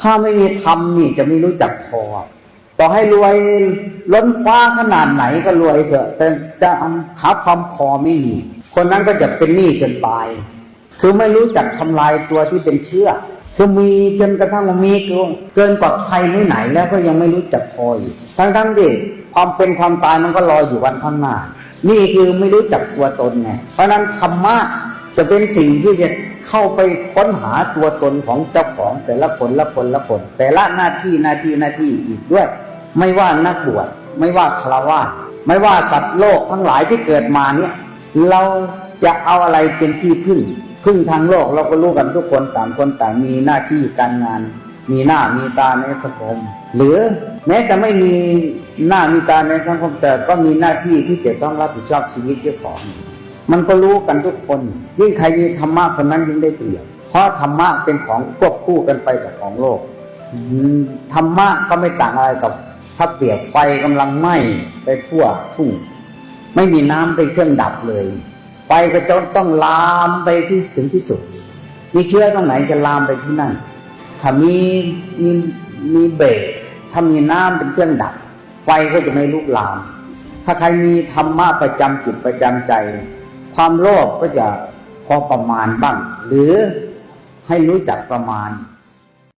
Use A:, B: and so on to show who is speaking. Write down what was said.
A: ถ้าไม่มีธรรมนี่จะไม่รู้จักพอต่อให้รวยล้นฟ้าขนาดไหนก็รวยเถอะ แต่จะหาความพอไม่มี คนนั้นก็จะเป็นหนี้จนตาย คือไม่รู้จักทำลายตัวที่เป็นเชื่อ คือมีจนกระทั่งมีเกินกว่าใครไม่ไหนแล้วก็ยังไม่รู้จักพออีกทั้งทั้งที่ความเป็นความตายมันก็รออยู่วันข้างหน้า นี่คือไม่รู้จักตัวตนไงเพราะฉะนั้นธรรมะ จะเป็นสิ่งที่จะเข้าไปค้นหาตัวตนของเจ้าของแต่ละคนละคนละคน แต่ละหน้าที่หน้าที่หน้าที่อีกด้วย ไม่ว่านักบวชไม่ว่าคารวะไม่ว่าสัตว์โลกทั้งหลายที่เกิดมาเนี่ย เราจะเอาอะไรเป็นที่พึ่ง พึ่งทางโลกเราก็รู้กันทุกคนต่างคนต่างมีหน้าที่การงาน มีหน้ามีตาในสังคม หรือแม้จะไม่มีหน้ามีตาในสังคมแต่ก็มีหน้าที่ที่จะต้องรับผิดชอบชีวิตเจ้าของ มันก็รู้กันทุกคน ยิ่งใครมีธรรมะคนนั้นยิ่งได้เปรียบ เพราะธรรมะเป็นของควบคู่กันไปกับของโลกธรรมะก็ไม่ต่างอะไรกับ ถ้าเปรียบไฟกำลังไหม้ไปทั่วทุ่งไม่มีน้ำเป็นเครื่องดับเลย ไฟก็จะต้องลามไปที่ถึงที่สุด มีเชื้อตรงไหนจะลามไปที่นั่น ถ้ามีมีมีเบรกถ้ามีน้ำเป็นเครื่องดับ ไฟก็จะไม่ลุกลาม ถ้าใครมีธรรมะประจำจิตประจำใจ ความโลภก็จะพอประมาณบ้าง หรือให้รู้จักประมาณ